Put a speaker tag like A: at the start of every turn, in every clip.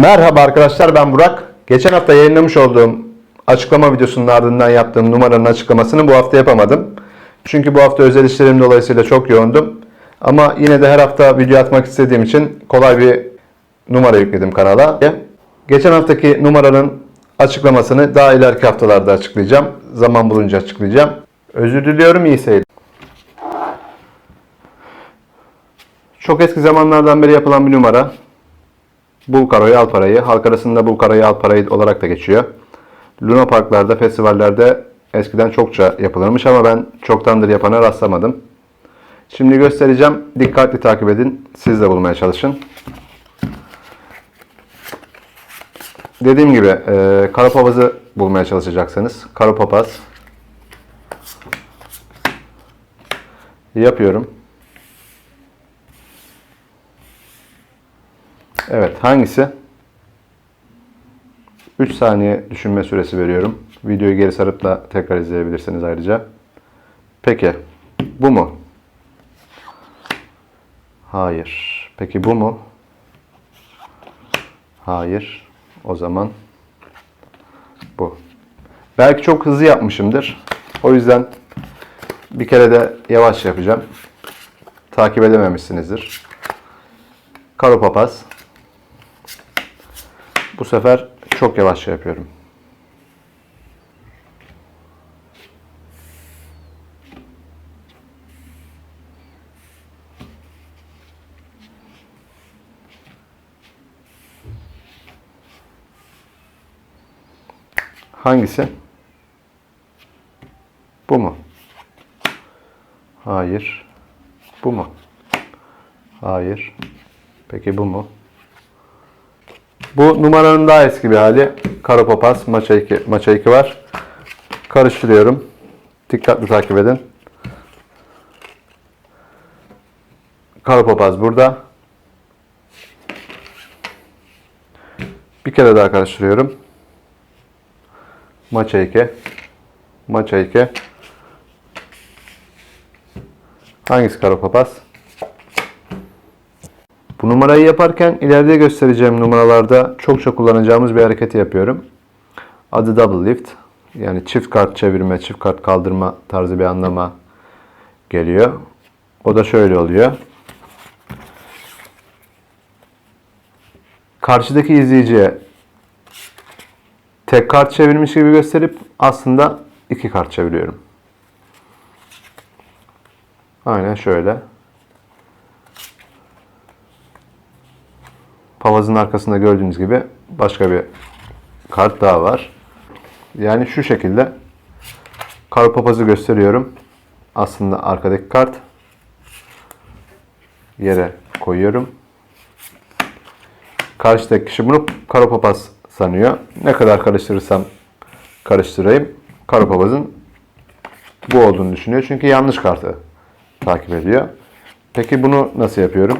A: Merhaba arkadaşlar ben Burak. Geçen hafta yayınlamış olduğum açıklama videosunun ardından yaptığım numaranın açıklamasını bu hafta yapamadım. Çünkü bu hafta özel işlerim dolayısıyla çok yoğundum. Ama yine de her hafta video atmak istediğim için kolay bir numara yükledim kanala. Geçen haftaki numaranın açıklamasını daha ileriki haftalarda açıklayacağım. Zaman bulunca açıklayacağım. Özür diliyorum iyi seyirler. Çok eski zamanlardan beri yapılan bir numara. Bul Karo'yu al parayı. Halk arasında Bul Karo'yu al parayı olarak da geçiyor. Luna parklarda, festivallerde eskiden çokça yapılırmış ama ben çoktandır yapana rastlamadım. Şimdi göstereceğim. Dikkatli takip edin. Siz de bulmaya çalışın. Dediğim gibi e, karapapazı bulmaya çalışacaksınız. Karapapaz. Yapıyorum. Evet hangisi? 3 saniye düşünme süresi veriyorum. Videoyu geri sarıp da tekrar izleyebilirsiniz ayrıca. Peki bu mu? Hayır. Peki bu mu? Hayır. O zaman bu. Belki çok hızlı yapmışımdır. O yüzden bir kere de yavaş yapacağım. Takip edememişsinizdir. Karo papaz. Bu sefer çok yavaşça yapıyorum. Hangisi? Bu mu? Hayır. Bu mu? Hayır. Peki bu mu? Bu numaranın daha eski bir hali. Karo papaz, maça 2, maça 2 var. Karıştırıyorum. Dikkatli takip edin. Karo papaz burada. Bir kere daha karıştırıyorum. Maça 2. Maça 2. Hangisi karo papaz? Bu numarayı yaparken ileride göstereceğim numaralarda çokça kullanacağımız bir hareketi yapıyorum. Adı double lift. Yani çift kart çevirme, çift kart kaldırma tarzı bir anlama geliyor. O da şöyle oluyor. Karşıdaki izleyiciye tek kart çevirmiş gibi gösterip aslında iki kart çeviriyorum. Aynen şöyle. Papazın arkasında gördüğünüz gibi başka bir kart daha var. Yani şu şekilde karo papazı gösteriyorum. Aslında arkadaki kart yere koyuyorum. Karşıdaki kişi bunu karo papaz sanıyor. Ne kadar karıştırırsam karıştırayım. Karo papazın bu olduğunu düşünüyor. Çünkü yanlış kartı takip ediyor. Peki bunu nasıl yapıyorum?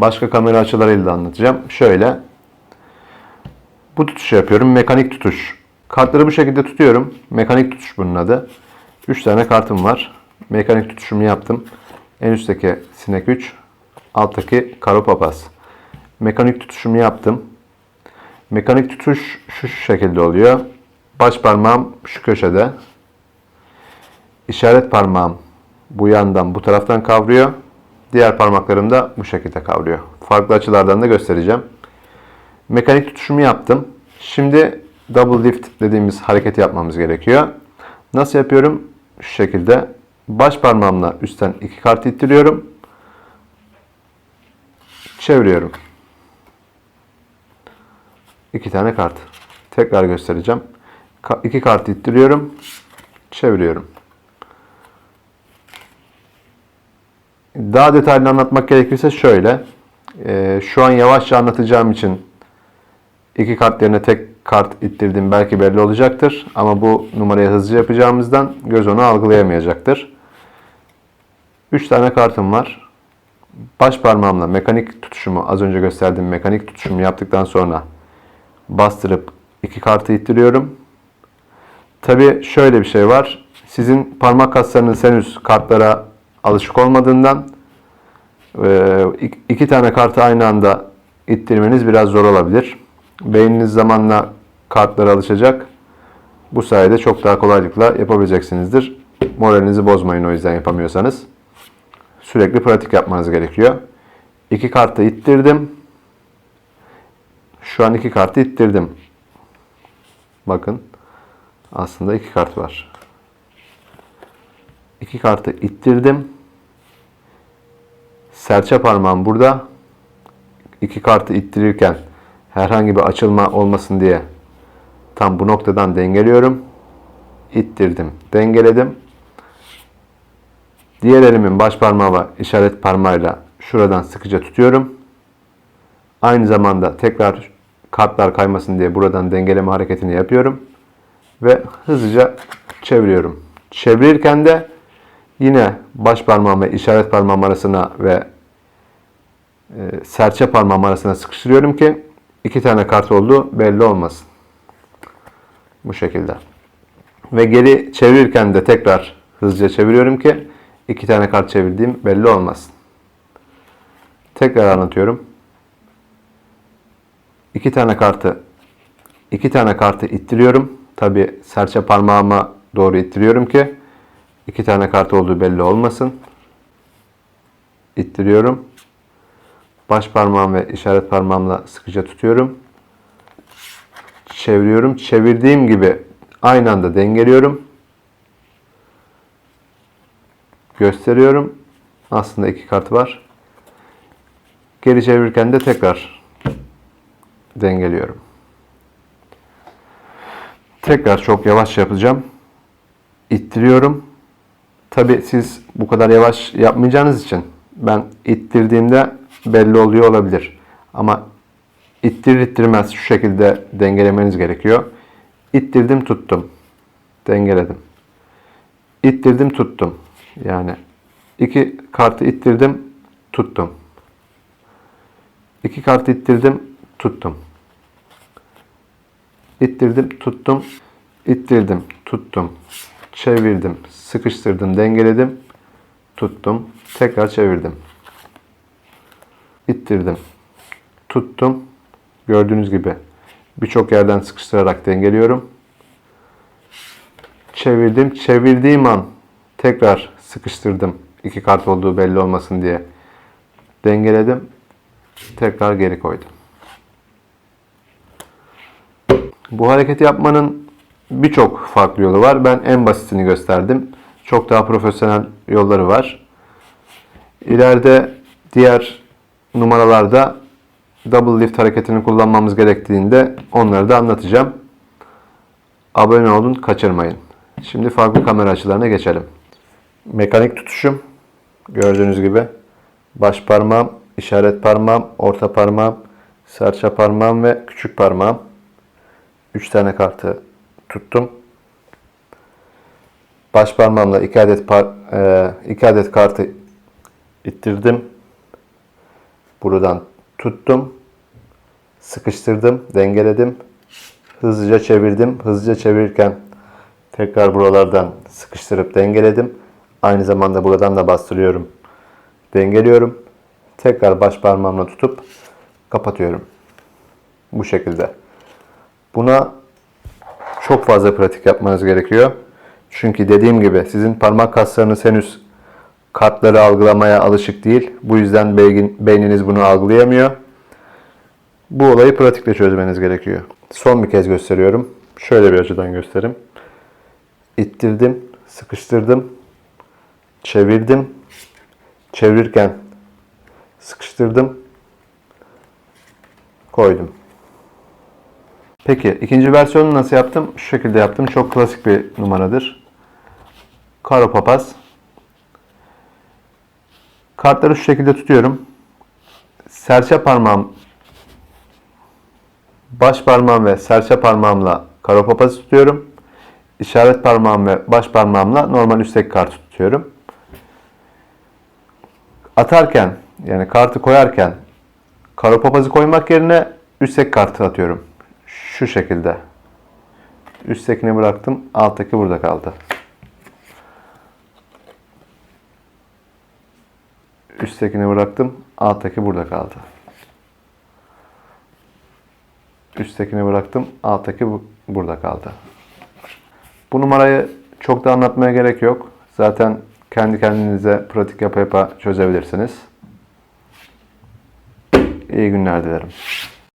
A: Başka kamera açılarıyla da anlatacağım. Şöyle. Bu tutuşu yapıyorum. Mekanik tutuş. Kartları bu şekilde tutuyorum. Mekanik tutuş bunun adı. 3 tane kartım var. Mekanik tutuşumu yaptım. En üstteki sinek 3. Alttaki karo papaz. Mekanik tutuşumu yaptım. Mekanik tutuş şu şekilde oluyor. Baş parmağım şu köşede. İşaret parmağım bu yandan bu taraftan kavruyor. Diğer parmaklarım da bu şekilde kavruyor. Farklı açılardan da göstereceğim. Mekanik tutuşumu yaptım. Şimdi double lift dediğimiz hareketi yapmamız gerekiyor. Nasıl yapıyorum? Şu şekilde baş parmağımla üstten iki kart ittiriyorum. Çeviriyorum. İki tane kart. Tekrar göstereceğim. Ka- iki kart ittiriyorum. Çeviriyorum. Daha detaylı anlatmak gerekirse şöyle. Ee, şu an yavaşça anlatacağım için iki kart yerine tek kart ittirdim belki belli olacaktır. Ama bu numarayı hızlı yapacağımızdan göz onu algılayamayacaktır. 3 tane kartım var. Baş parmağımla mekanik tutuşumu az önce gösterdiğim mekanik tutuşumu yaptıktan sonra bastırıp iki kartı ittiriyorum. Tabi şöyle bir şey var. Sizin parmak kaslarınız henüz kartlara alışık olmadığından e, iki tane kartı aynı anda ittirmeniz biraz zor olabilir. Beyniniz zamanla kartlara alışacak. Bu sayede çok daha kolaylıkla yapabileceksinizdir. Moralinizi bozmayın o yüzden yapamıyorsanız. Sürekli pratik yapmanız gerekiyor. İki kartı ittirdim. Şu an iki kartı ittirdim. Bakın. Aslında iki kart var. İki kartı ittirdim. Serçe parmağım burada. İki kartı ittirirken herhangi bir açılma olmasın diye tam bu noktadan dengeliyorum. İttirdim, dengeledim. Diğer elimin baş parmağı ve işaret parmağıyla şuradan sıkıca tutuyorum. Aynı zamanda tekrar kartlar kaymasın diye buradan dengeleme hareketini yapıyorum. Ve hızlıca çeviriyorum. Çevirirken de yine baş parmağım ve işaret parmağım arasına ve e, serçe parmağım arasına sıkıştırıyorum ki iki tane kart olduğu belli olmasın. Bu şekilde. Ve geri çevirirken de tekrar hızlıca çeviriyorum ki iki tane kart çevirdiğim belli olmasın. Tekrar anlatıyorum. İki tane kartı iki tane kartı ittiriyorum. Tabi serçe parmağıma doğru ittiriyorum ki iki tane kart olduğu belli olmasın. İttiriyorum. Baş parmağım ve işaret parmağımla sıkıca tutuyorum. Çeviriyorum. Çevirdiğim gibi aynı anda dengeliyorum. Gösteriyorum. Aslında iki kart var. Geri çevirirken de tekrar dengeliyorum. Tekrar çok yavaş yapacağım. İttiriyorum. Tabi siz bu kadar yavaş yapmayacağınız için ben ittirdiğimde belli oluyor olabilir. Ama ittirir ittirmez şu şekilde dengelemeniz gerekiyor. İttirdim tuttum. Dengeledim. İttirdim tuttum. Yani iki kartı ittirdim tuttum. İki kartı ittirdim tuttum. İttirdim, tuttum, ittirdim, tuttum, çevirdim, sıkıştırdım, dengeledim, tuttum, tekrar çevirdim. İttirdim, tuttum. Gördüğünüz gibi birçok yerden sıkıştırarak dengeliyorum. Çevirdim, çevirdiğim an tekrar sıkıştırdım. İki kart olduğu belli olmasın diye dengeledim. Tekrar geri koydum. Bu hareketi yapmanın birçok farklı yolu var. Ben en basitini gösterdim. Çok daha profesyonel yolları var. İleride diğer numaralarda double lift hareketini kullanmamız gerektiğinde onları da anlatacağım. Abone olun, kaçırmayın. Şimdi farklı kamera açılarına geçelim. Mekanik tutuşum gördüğünüz gibi baş parmağım, işaret parmağım, orta parmağım, serçe parmağım ve küçük parmağım. 3 tane kartı tuttum. Baş parmağımla 2 adet par, e, iki adet kartı ittirdim. Buradan tuttum. Sıkıştırdım, dengeledim. Hızlıca çevirdim. Hızlıca çevirirken tekrar buralardan sıkıştırıp dengeledim. Aynı zamanda buradan da bastırıyorum. Dengeliyorum. Tekrar baş parmağımla tutup kapatıyorum. Bu şekilde. Buna çok fazla pratik yapmanız gerekiyor. Çünkü dediğim gibi sizin parmak kaslarınız henüz kartları algılamaya alışık değil. Bu yüzden beyniniz bunu algılayamıyor. Bu olayı pratikle çözmeniz gerekiyor. Son bir kez gösteriyorum. Şöyle bir açıdan göstereyim. İttirdim, sıkıştırdım, çevirdim. Çevirirken sıkıştırdım, koydum. Peki ikinci versiyonu nasıl yaptım? Şu şekilde yaptım. Çok klasik bir numaradır. Karo papaz. Kartları şu şekilde tutuyorum. Serçe parmağım baş parmağım ve serçe parmağımla karo papazı tutuyorum. İşaret parmağım ve baş parmağımla normal üstteki kartı tutuyorum. Atarken yani kartı koyarken karo papazı koymak yerine üstteki kartı atıyorum. Şu şekilde. Üsttekini bıraktım. Alttaki burada kaldı. Üsttekini bıraktım. Alttaki burada kaldı. Üsttekini bıraktım. Alttaki bu, burada kaldı. Bu numarayı çok da anlatmaya gerek yok. Zaten kendi kendinize pratik yapa yapa çözebilirsiniz. İyi günler dilerim.